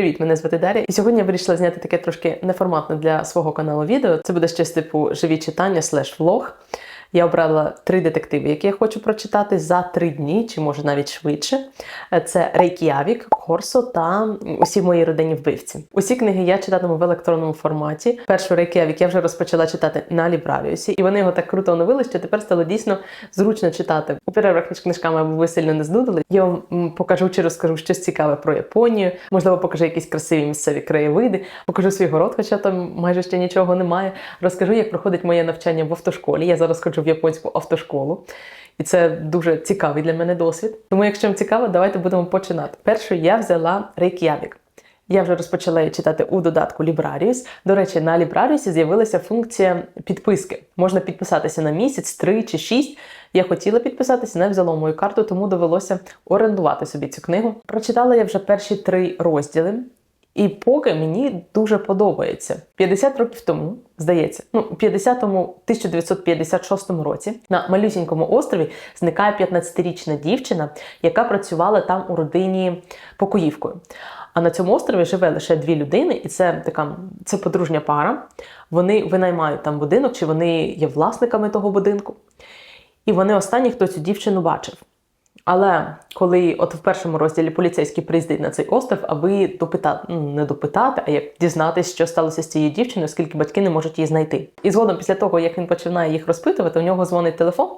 Привіт, мене звати Дар'я. І сьогодні я вирішила зняти таке трошки неформатне для свого каналу відео. Це буде щось типу живі читання слеш влог. Я обрала три детективи, які я хочу прочитати за три дні, чи може навіть швидше. Це Рейк'явік, Корсо та усі мої родинні вбивці. Усі книги я читатиму в електронному форматі. Першу Рейк'явік я вже розпочала читати на Лібравіусі, і вони його так круто оновили, що тепер стало дійсно зручно читати у перервах між книжками, аби ви сильно не знудили. Я вам покажу чи розкажу щось цікаве про Японію. Можливо, покажу якісь красиві місцеві краєвиди, покажу свій город, хоча там майже ще нічого немає. Розкажу, як проходить моє навчання в автошколі. Я зараз ходжу в японську автошколу. І це дуже цікавий для мене досвід. Тому, якщо вам цікаво, давайте будемо починати. Першою я взяла Рейк'явік. Я вже розпочала читати у додатку Librarius. До речі, на Librarius з'явилася функція підписки. Можна підписатися на місяць, три чи шість. Я хотіла підписатися, не взяла мою карту, тому довелося орендувати собі цю книгу. Прочитала я вже перші три розділи. І поки мені дуже подобається. 50 років тому, здається, ну, у 50-му, 1956 році на малюсінькому острові зникає 15-річна дівчина, яка працювала там у родині покоївкою. А на цьому острові живе лише дві людини, і це така це подружня пара. Вони винаймають там будинок, чи вони є власниками того будинку. І вони останні, хто цю дівчину бачив. Але коли от в першому розділі поліцейський приїздить на цей остров, аби допитати, ну не допитати, а як дізнатися, що сталося з цією дівчиною, оскільки батьки не можуть її знайти. І згодом, після того, як він починає їх розпитувати, у нього дзвонить телефон,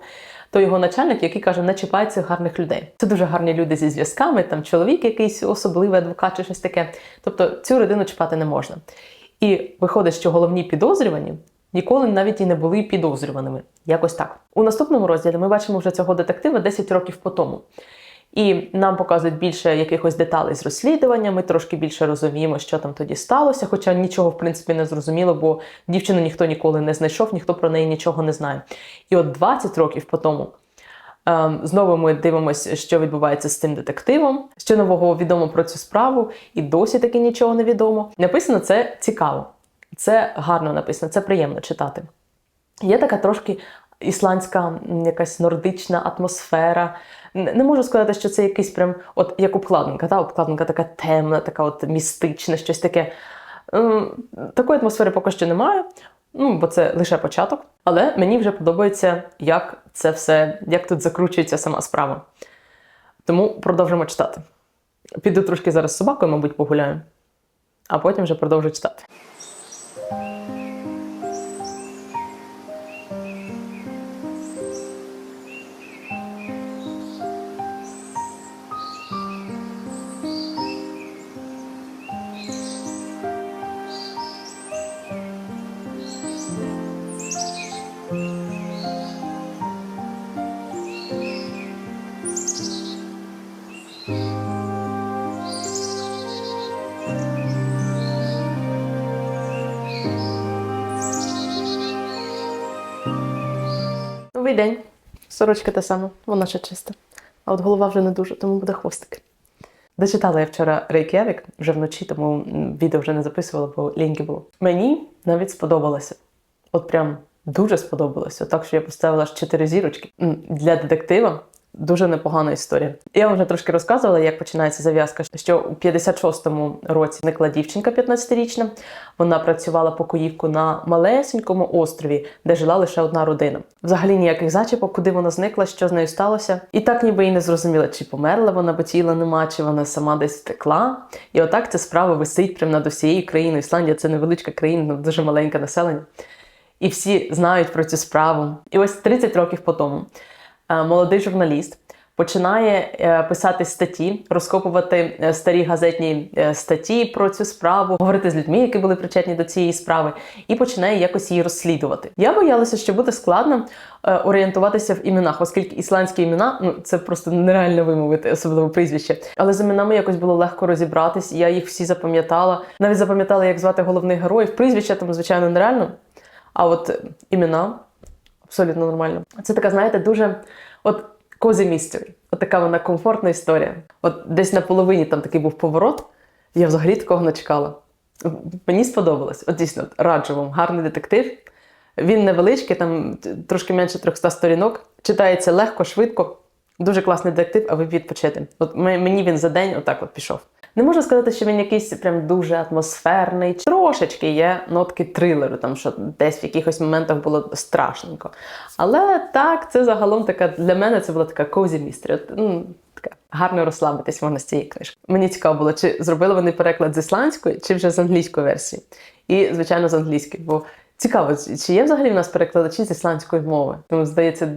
то його начальник, який каже, не чіпай цих гарних людей. Це дуже гарні люди зі зв'язками, там чоловік якийсь особливий адвокат чи щось таке. Тобто цю родину чіпати не можна. І виходить, що головні підозрювані ніколи навіть і не були підозрюваними. Якось так. У наступному розділі ми бачимо вже цього детектива 10 років по тому. І нам показують більше якихось деталей з розслідування, ми трошки більше розуміємо, що там тоді сталося, хоча нічого, в принципі, не зрозуміло, бо дівчину ніхто ніколи не знайшов, ніхто про неї нічого не знає. І от 20 років по тому ем, знову ми дивимося, що відбувається з цим детективом, що нового відомо про цю справу, і досі таки нічого не відомо. Написано це цікаво, це гарно написано, це приємно читати. Є така трошки ісландська якась нордична атмосфера. Не можу сказати, що це якийсь прям, от як обкладинка, та обкладинка така темна, така от містична, щось таке. Такої атмосфери поки що немає, ну бо це лише початок. Але мені вже подобається, як це все, як тут закручується сама справа. Тому продовжимо читати. Піду трошки зараз з собакою, мабуть, погуляю, а потім вже продовжу читати. Новий день. Сорочка та сама, вона ще чиста. А от голова вже не дуже, тому буде хвостик. Дочитала я вчора Рейк'явік вже вночі, тому відео вже не записувала, бо ліньки було. Мені навіть сподобалося. От прям дуже сподобалося. Так що я поставила аж 4 зірочки. Для детектива дуже непогана історія. Я вам вже трошки розказувала, як починається зав'язка, що у 56-му році зникла дівчинка 15-річна. Вона працювала покоївку на малесенькому острові, де жила лише одна родина. Взагалі ніяких зачіпок, куди вона зникла, що з нею сталося. І так ніби і не зрозуміла, чи померла вона, бо тіла нема, чи вона сама десь втекла. І отак ця справа висить прямо над усією країною. Ісландія це невеличка країна, дуже маленьке населення. І всі знають про цю справу. І ось 30 років по тому молодий журналіст починає е, писати статті, розкопувати е, старі газетні е, статті про цю справу, говорити з людьми, які були причетні до цієї справи, і починає якось її розслідувати. Я боялася, що буде складно е, орієнтуватися в іменах, оскільки ісландські імена ну це просто нереально вимовити, особливо прізвище. Але з іменами якось було легко розібратись. Я їх всі запам'ятала. Навіть запам'ятала, як звати головних героїв. Прізвища там, звичайно, нереально. А от е, імена абсолютно нормально. Це така, знаєте, дуже от cozy mystery. От така вона комфортна історія. От десь на половині там такий був поворот. Я взагалі такого не чекала. Мені сподобалось. От дійсно, раджу вам, гарний детектив. Він невеличкий, там трошки менше 300 сторінок. Читається легко, швидко. Дуже класний детектив, а ви відпочити. От мені він за день отак от пішов. Не можу сказати, що він якийсь прям дуже атмосферний. Трошечки є нотки трилеру, там що десь в якихось моментах було страшненько. Але так, це загалом така для мене це була така mystery. От, ну, гарно розслабитись можна з цієї книжки. Мені цікаво було, чи зробили вони переклад з ісландської, чи вже з англійської версії. І, звичайно, з англійської. Бо цікаво, чи є взагалі в нас перекладачі з ісландської мови? Тому здається,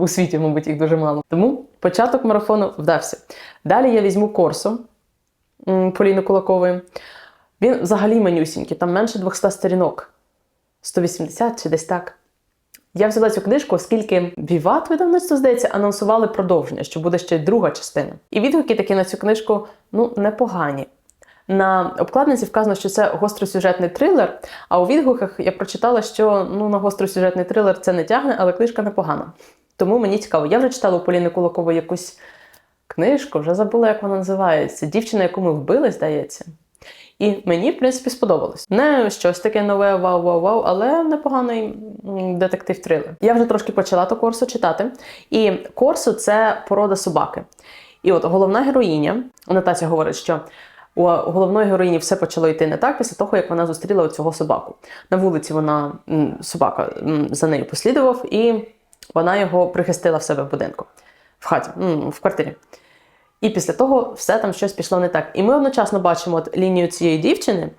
у світі, мабуть, їх дуже мало. Тому початок марафону вдався. Далі я візьму Корсу Поліни Кулакової. Він взагалі манюсінький, там менше 200 сторінок. 180 чи десь так. Я взяла цю книжку, оскільки Віват видавництво, здається, анонсували продовження, що буде ще й друга частина. І відгуки такі на цю книжку ну, непогані. На обкладинці вказано, що це гостросюжетний трилер, а у відгуках я прочитала, що ну, на гостросюжетний трилер це не тягне, але книжка непогана. Тому мені цікаво. Я вже читала у Поліни Кулакової якусь книжку, вже забула, як вона називається. Дівчина, яку ми вбили, здається. І мені, в принципі, сподобалось. Не щось таке нове, вау-вау-вау, але непоганий детектив-трилер. Я вже трошки почала ту корсу читати. І корсу це порода собаки. І от головна героїня, Натася говорить, що у головної героїні все почало йти не так після того, як вона зустріла цього собаку. На вулиці вона собака за нею послідував, і вона його прихистила в себе в будинку, в хаті, в квартирі. І після того все там щось пішло не так. І ми одночасно бачимо от лінію цієї дівчини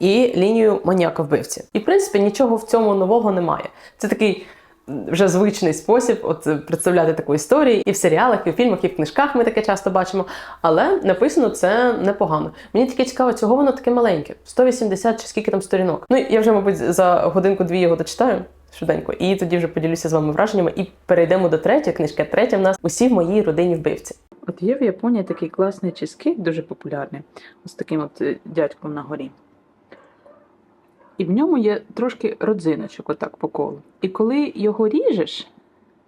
і лінію маніяка вбивці. І в принципі нічого в цьому нового немає. Це такий вже звичний спосіб от представляти таку історію. І в серіалах, і в фільмах, і в книжках ми таке часто бачимо. Але написано це непогано. Мені тільки цікаво, чого воно таке маленьке 180 чи скільки там сторінок. Ну я вже, мабуть, за годинку-дві його дочитаю. Швиденько, і тоді вже поділюся з вами враженнями і перейдемо до третьої книжки. Третя в нас усі в моїй родині вбивці. От є в Японії такий класний чизкейк, дуже популярний, з таким от е, дядьком на горі. І в ньому є трошки родзиночок, отак по колу. І коли його ріжеш,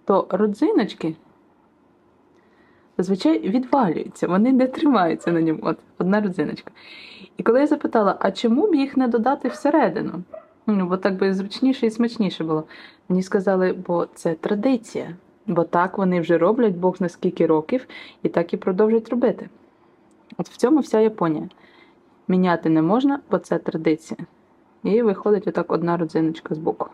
то родзиночки зазвичай відвалюються, вони не тримаються на ньому. От одна родзиночка. І коли я запитала, а чому б їх не додати всередину? Ну, бо так би зручніше і смачніше було. Мені сказали, бо це традиція. Бо так вони вже роблять Бог на скільки років, і так і продовжують робити. От в цьому вся Японія. Міняти не можна, бо це традиція. І виходить отак одна родзиночка з боку.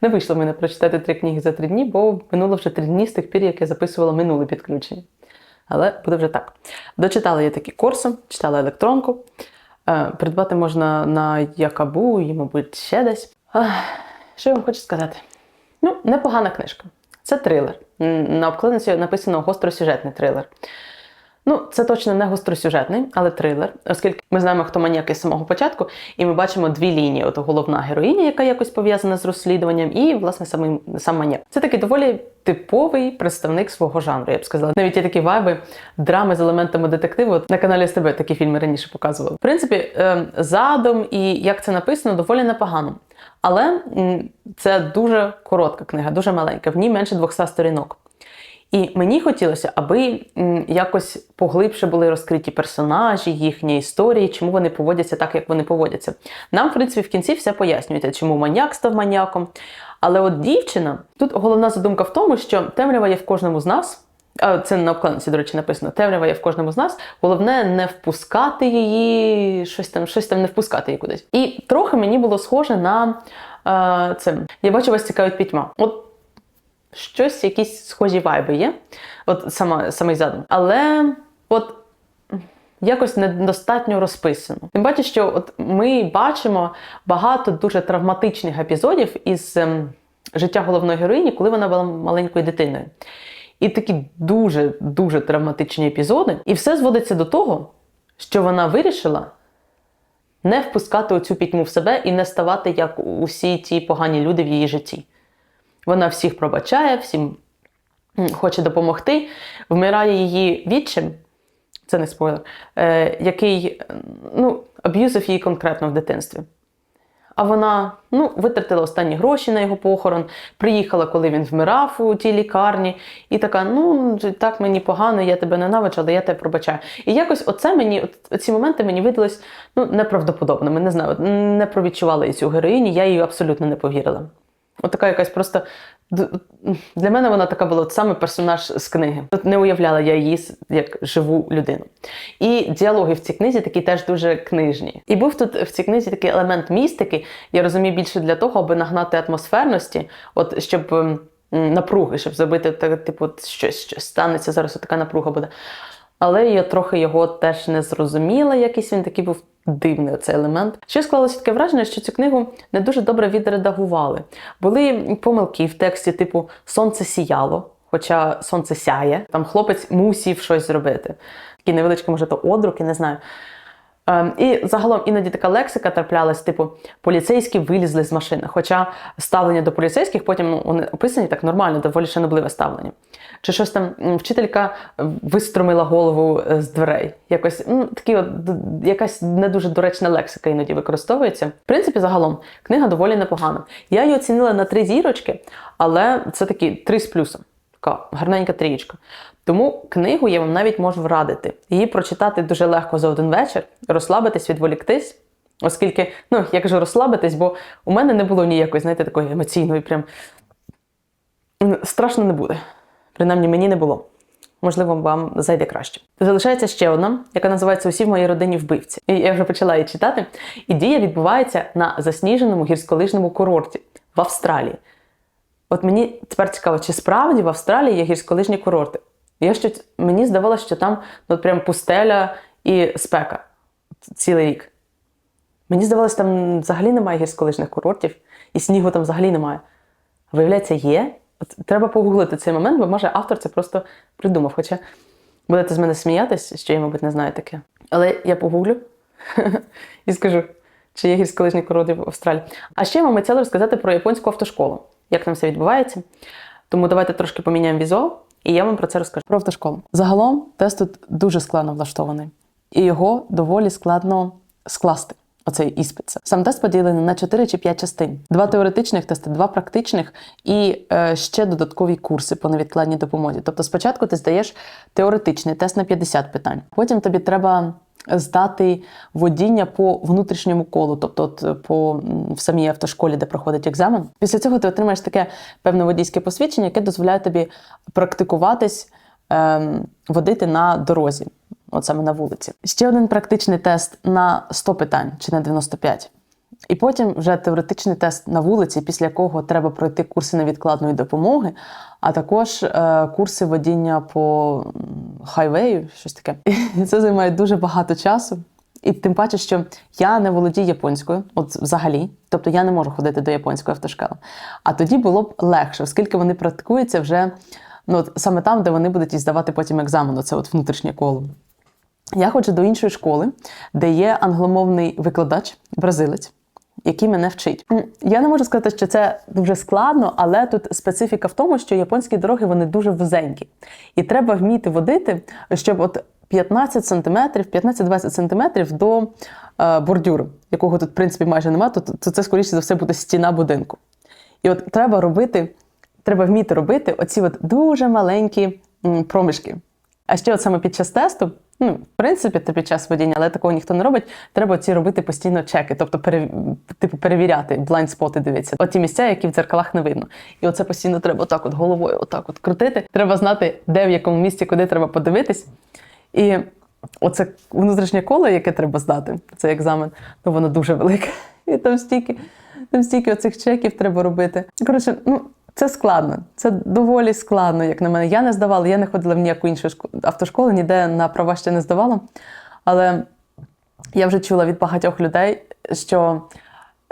Не вийшло мене прочитати три книги за три дні, бо минуло вже три дні з тих пір, як я записувала минуле підключення. Але буде вже так. Дочитала я такі курси, читала електронку. Е, Придбати можна на Якабу і, мабуть, ще десь. Ах, Що я вам хочу сказати? Ну, непогана книжка. Це трилер. На обкладинці написано гостросюжетний трилер. Ну, це точно не гостросюжетний, але трилер, оскільки ми знаємо, хто маніяк із самого початку, і ми бачимо дві лінії: от головна героїня, яка якось пов'язана з розслідуванням, і власне самий сам маніяк. Це такий доволі типовий представник свого жанру. Я б сказала. Навіть є такі вайби драми з елементами детективу. На каналі СТБ такі фільми раніше показували. В принципі, е, задум і як це написано, доволі непогано. Але це дуже коротка книга, дуже маленька. В ній менше 200 сторінок. І мені хотілося, аби якось поглибше були розкриті персонажі, їхні історії, чому вони поводяться так, як вони поводяться. Нам, в принципі, в кінці все пояснюється, чому маньяк став маньяком. Але от дівчина, тут головна задумка в тому, що темрява є в кожному з нас. Це на обкладинці, до речі, написано: темрява є в кожному з нас. Головне не впускати її, щось там, щось там не впускати її кудись. І трохи мені було схоже на е, це. Я бачу, вас цікавить пітьма. От щось, якісь схожі вайби є, от сама, самий задум. Але от якось недостатньо розписано. Тим паче, що от ми бачимо багато дуже травматичних епізодів із ем, життя головної героїні, коли вона була маленькою дитиною. І такі дуже дуже травматичні епізоди. І все зводиться до того, що вона вирішила не впускати оцю пітьму в себе і не ставати як усі ті погані люди в її житті. Вона всіх пробачає, всім хоче допомогти. Вмирає її відчим, це не спойлер, е, який ну, аб'юзив її конкретно в дитинстві. А вона ну, витратила останні гроші на його похорон, приїхала, коли він вмирав у тій лікарні, і така: ну так мені погано, я тебе ненавиджу, але я тебе пробачаю. І якось оце мені, ці моменти мені видались ну, неправдоподобними. Не знаю, не провідчувала цю героїню, я їй абсолютно не повірила. От така якась просто. Для мене вона така була от саме персонаж з книги. Тут не уявляла я її як живу людину. І діалоги в цій книзі такі теж дуже книжні. І був тут в цій книзі такий елемент містики, я розумію, більше для того, аби нагнати атмосферності, от щоб напруги, щоб зробити так, типу, щось, щось станеться, зараз така напруга буде. Але я трохи його теж не зрозуміла, якийсь він такий був дивний цей елемент. Ще склалося таке враження, що цю книгу не дуже добре відредагували. Були помилки в тексті, типу Сонце сіяло, хоча сонце сяє. Там хлопець мусів щось зробити. Такі невеличкий, може, то одруки, не знаю. Ем, і загалом іноді така лексика траплялась, типу, поліцейські вилізли з машини. Хоча ставлення до поліцейських потім ну, вони описані так нормально, доволі шанобливе ставлення. Чи щось там вчителька виструмила голову е, з дверей. Якось ну, такі от, якась не дуже доречна лексика іноді використовується. В принципі, загалом книга доволі непогана. Я її оцінила на три зірочки, але це такі три з плюсом. Така гарненька трієчка. Тому книгу я вам навіть можу радити. Її прочитати дуже легко за один вечір, розслабитись, відволіктись. Оскільки, ну, я кажу розслабитись, бо у мене не було ніякої, знаєте, такої емоційної, прям страшно не буде. Принаймні, мені не було. Можливо, вам зайде краще. Залишається ще одна, яка називається Усі в моїй родині вбивці. І я вже почала її читати. І дія відбувається на засніженому гірськолижному курорті в Австралії. От мені тепер цікаво, чи справді в Австралії є гірськолижні курорти. Я що, мені здавалося, що там ну, прям пустеля і спека цілий рік. Мені здавалося, там взагалі немає гірськолижних курортів, і снігу там взагалі немає. Виявляється, є. От треба погуглити цей момент, бо може автор це просто придумав. Хоча будете з мене сміятись, що я, мабуть, не знаю таке. Але я погуглю і скажу, чи є гірськолижні курорти в Австралії. А ще я вам обіцяла розказати про японську автошколу, як там все відбувається. Тому давайте трошки поміняємо візуал, і я вам про це розкажу. Про автошколу. Загалом тест тут дуже складно влаштований, і його доволі складно скласти. Оцей іспит. Сам тест поділений на 4 чи 5 частин: два теоретичних тести, два практичних і е, ще додаткові курси по невідкладній допомозі. Тобто, спочатку ти здаєш теоретичний тест на 50 питань, потім тобі треба здати водіння по внутрішньому колу, тобто е, по в самій автошколі, де проходить екзамен. Після цього ти отримаєш таке певне водійське посвідчення, яке дозволяє тобі практикуватись ем, водити на дорозі, от саме на вулиці. Ще один практичний тест на 100 питань чи на 95. І потім вже теоретичний тест на вулиці, після якого треба пройти курси невідкладної допомоги, а також е, курси водіння по хайвею, щось таке. І це займає дуже багато часу. І тим паче, що я не володію японською, от взагалі, тобто я не можу ходити до японської автошколи. А тоді було б легше, оскільки вони практикуються вже ну, от саме там, де вони будуть і здавати потім екзамен, це от внутрішнє коло. Я ходжу до іншої школи, де є англомовний викладач, бразилець, який мене вчить. Я не можу сказати, що це дуже складно, але тут специфіка в тому, що японські дороги вони дуже вузенькі. І треба вміти водити, щоб от 15 сантиметрів, 15-20 сантиметрів до е, бордюру, якого тут, в принципі, майже немає, то, то це, скоріше за все, буде стіна будинку. І от треба робити, треба вміти робити оці от дуже маленькі проміжки. А ще от саме під час тесту, ну, в принципі, то під час водіння, але такого ніхто не робить, треба ці робити постійно чеки, тобто пере, типу, перевіряти, блайнд споти дивитися. От місця, які в дзеркалах не видно. І оце постійно треба отак от головою отак от крутити. Треба знати, де в якому місці, куди треба подивитись. І оце внутрішнє коло, яке треба здати, цей екзамен, ну воно дуже велике. І там стільки, там стільки оцих чеків треба робити. Коротше, ну. Це складно, це доволі складно, як на мене. Я не здавала, я не ходила в ніяку іншу шко- автошколу, ніде на права ще не здавала. Але я вже чула від багатьох людей, що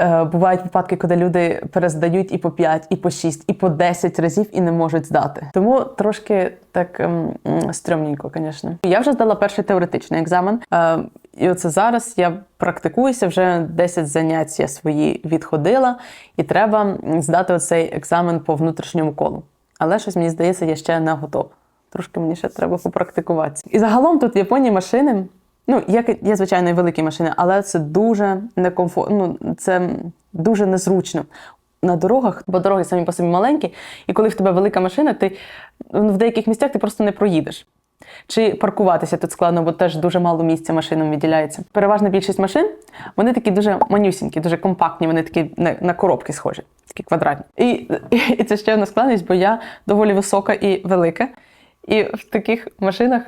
е, бувають випадки, коли люди перездають і по 5, і по 6, і по 10 разів і не можуть здати. Тому трошки так м, стрьомненько, звісно. Я вже здала перший теоретичний екзамен. Е, і оце зараз я практикуюся, вже 10 занять я свої відходила, і треба здати оцей екзамен по внутрішньому колу. Але щось мені здається, я ще не готова. Трошки мені ще треба попрактикуватися. І загалом тут в Японії машини. Ну, як є, звичайно, і великі машини, але це дуже некомфортно, ну, це дуже незручно на дорогах, бо дороги самі по собі маленькі, і коли в тебе велика машина, ти ну, в деяких місцях ти просто не проїдеш. Чи паркуватися тут складно, бо теж дуже мало місця машинам виділяється. Переважна більшість машин вони такі дуже манюсінькі, дуже компактні, вони такі на, коробки схожі, такі квадратні. І, і це ще одна складність, бо я доволі висока і велика. І в таких машинах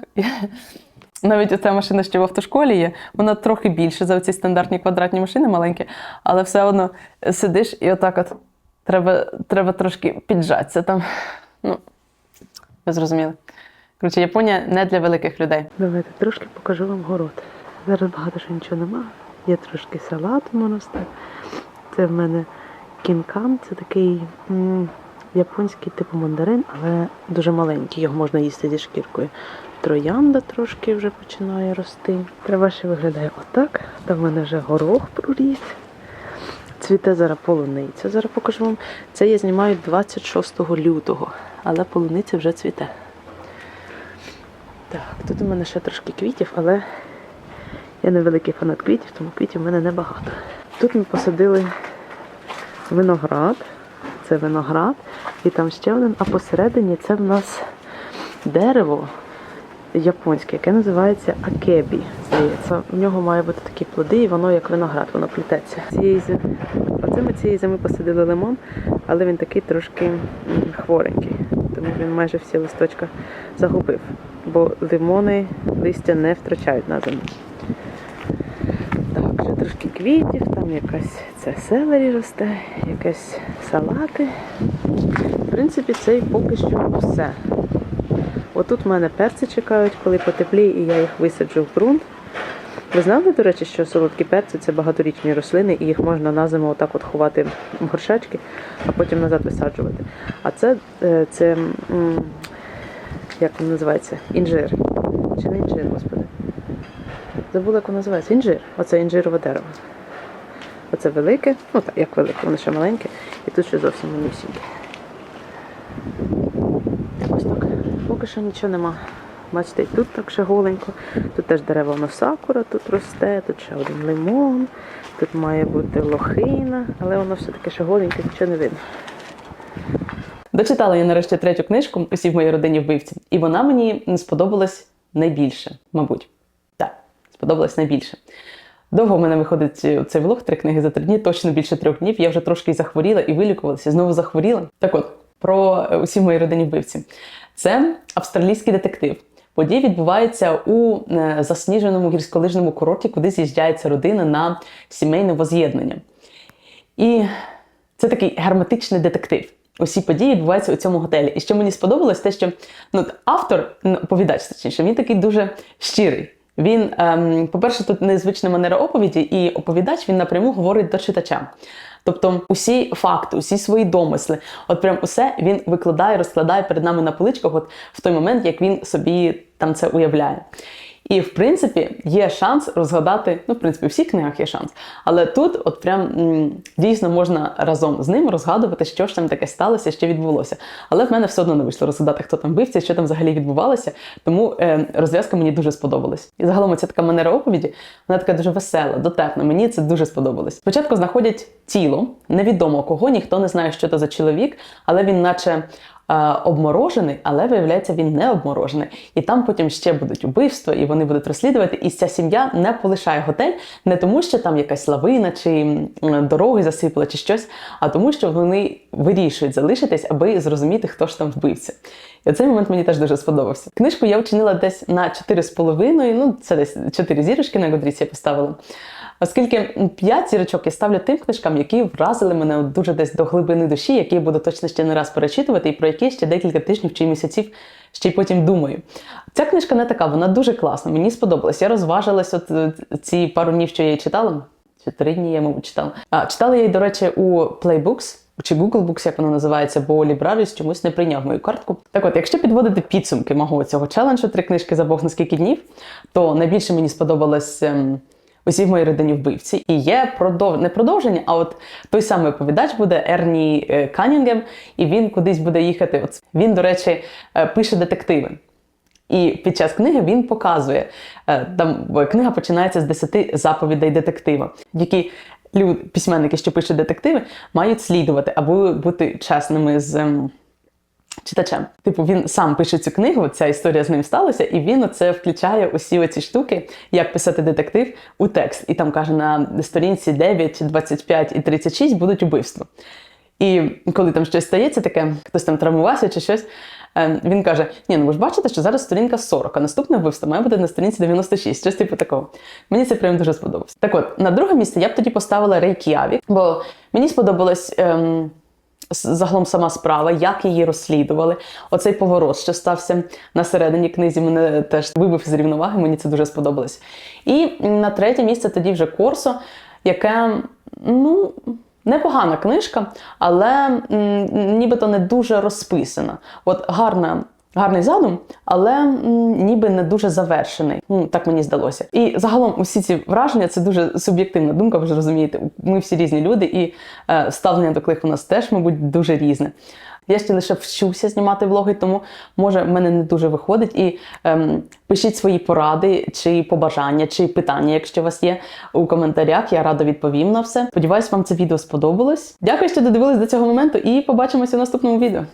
навіть оця машина, що в автошколі є, вона трохи більше за ці стандартні квадратні машини маленькі, але все одно сидиш і отак от треба, треба трошки піджатися там. Ну, ви зрозуміли. Коротше, Японія не для великих людей. Давайте трошки покажу вам город. Зараз багато що нічого нема. Є трошки салату росте. Це в мене кінкан, це такий м, японський типу мандарин, але дуже маленький. Його можна їсти зі шкіркою. Троянда трошки вже починає рости. Трава ще виглядає отак. Там в мене вже горох проріс. Цвіте зараз полуниця. Зараз покажу вам. Це я знімаю 26 лютого, але полуниця вже цвіте. Так, тут у мене ще трошки квітів, але я не великий фанат квітів, тому квітів в мене небагато. Тут ми посадили виноград, це виноград, і там ще один, а посередині це в нас дерево японське, яке називається акебі. Здається, в нього має бути такі плоди, і воно як виноград, воно плететься. Цієї зими, оце ми цієї зими посадили лимон, але він такий трошки хворенький, тому він майже всі листочка загубив, бо лимони листя не втрачають на зиму. Так, вже трошки квітів, там якась це селері росте, якась салати. В принципі, це і поки що все. Отут в мене перці чекають, коли потепліє, і я їх висаджу в ґрунт. Ви знали, до речі, що солодкі перці це багаторічні рослини, і їх можна на зиму отак от ховати в горшечки, а потім назад висаджувати. А це, е, це як воно називається? Інжир. Чи не інжир, господи? Забула, як воно називається. Інжир. Оце інжирове дерево. Оце велике, ну так, як велике, воно ще маленьке, і тут ще зовсім манюсіньке. Ось так. Поки що нічого нема. Бачите, і тут так ще голенько. Тут теж дерево воно сакура тут росте, тут ще один лимон, тут має бути лохина, але воно все-таки ще голеньке, нічого не видно. Дочитала я нарешті третю книжку Усі в моїй родині вбивці, і вона мені сподобалась найбільше, мабуть. Так, сподобалась найбільше. Довго в мене виходить е, цей влог, три книги за три дні, точно більше трьох днів. Я вже трошки захворіла і вилікувалася, знову захворіла. Так от, про е, усі в моїй родині вбивці. Це австралійський детектив. Події відбуваються у е, засніженому гірськолижному курорті, куди з'їжджається родина на сімейне воз'єднання. І це такий герметичний детектив. Усі події відбуваються у цьому готелі. І що мені сподобалось, те, що ну, автор, оповідач, точніше, він такий дуже щирий. Він, ем, по-перше, тут незвична манера оповіді, і оповідач він напряму говорить до читача. Тобто усі факти, усі свої домисли, от прям усе він викладає, розкладає перед нами на поличках, от в той момент, як він собі там це уявляє. І в принципі є шанс розгадати. Ну, в принципі, у всіх книгах є шанс. Але тут, от прям дійсно можна разом з ним розгадувати, що ж там таке сталося, що відбулося. Але в мене все одно не вийшло розгадати, хто там вбивця, що там взагалі відбувалося. Тому е, розв'язка мені дуже сподобалась. І загалом ця така манера оповіді, вона така дуже весела, дотепна. Мені це дуже сподобалось. Спочатку знаходять тіло, невідомо кого, ніхто не знає, що це за чоловік, але він, наче обморожений, але виявляється, він не обморожений. І там потім ще будуть убивства, і вони будуть розслідувати. І ця сім'я не полишає готель не тому, що там якась лавина чи дороги засипали, чи щось, а тому, що вони вирішують залишитись, аби зрозуміти, хто ж там вбивця. І цей момент мені теж дуже сподобався. Книжку я оцінила десь на 4,5, ну це десь 4 зірочки на Годріці я поставила. Оскільки 5 зірочок я ставлю тим книжкам, які вразили мене дуже десь до глибини душі, які я буду точно ще не раз перечитувати, і про які ще декілька тижнів чи місяців ще й потім думаю. Ця книжка не така, вона дуже класна, мені сподобалась. Я розважилась от е, ці пару днів, що я її читала. Чи три дні я, мабуть, читала. А, читала я її, до речі, у Playbooks. Чи Google Books, як воно називається, бо Libraries чомусь не прийняв мою картку. Так от, якщо підводити підсумки мого цього челенджу три книжки за Бог на скільки днів, то найбільше мені сподобалось ем, усі в моїй родині вбивці. І є продов... не продовження, а от той самий оповідач буде Ерні е, Канінгем, і він кудись буде їхати. От він, до речі, е, пише детективи. І під час книги він показує, е, там книга починається з 10 заповідей детектива, які письменники, що пишуть детективи, мають слідувати або бути чесними з. Ем, Читачем, типу, він сам пише цю книгу, ця історія з ним сталася, і він оце включає усі оці штуки, як писати детектив у текст. І там каже, на сторінці 9, 25 і 36 будуть убивства. І коли там щось стається, таке, хтось там травмувався чи щось, е, він каже: Ні, ну ви ж бачите, що зараз сторінка 40, а наступне вбивство має бути на сторінці 96, щось типу такого. Мені це прям дуже сподобалось. Так от, на друге місце я б тоді поставила Рейк'явік, бо мені сподобалось. Ем, Загалом сама справа, як її розслідували. Оцей поворот, що стався на середині книзі, мене теж вибив з рівноваги, мені це дуже сподобалось. І на третє місце тоді вже Корсо, яке, ну, непогана книжка, але м, нібито не дуже розписана. От гарна. Гарний задум, але м, ніби не дуже завершений. Ну, так мені здалося. І загалом усі ці враження це дуже суб'єктивна думка, ви ж розумієте. Ми всі різні люди, і е, ставлення до книг у нас теж, мабуть, дуже різне. Я ще лише вчуся знімати влоги, тому може в мене не дуже виходить. І ем, пишіть свої поради, чи побажання, чи питання, якщо у вас є у коментарях. Я радо відповім на все. Сподіваюсь, вам це відео сподобалось. Дякую, що додивились до цього моменту, і побачимося в наступному відео.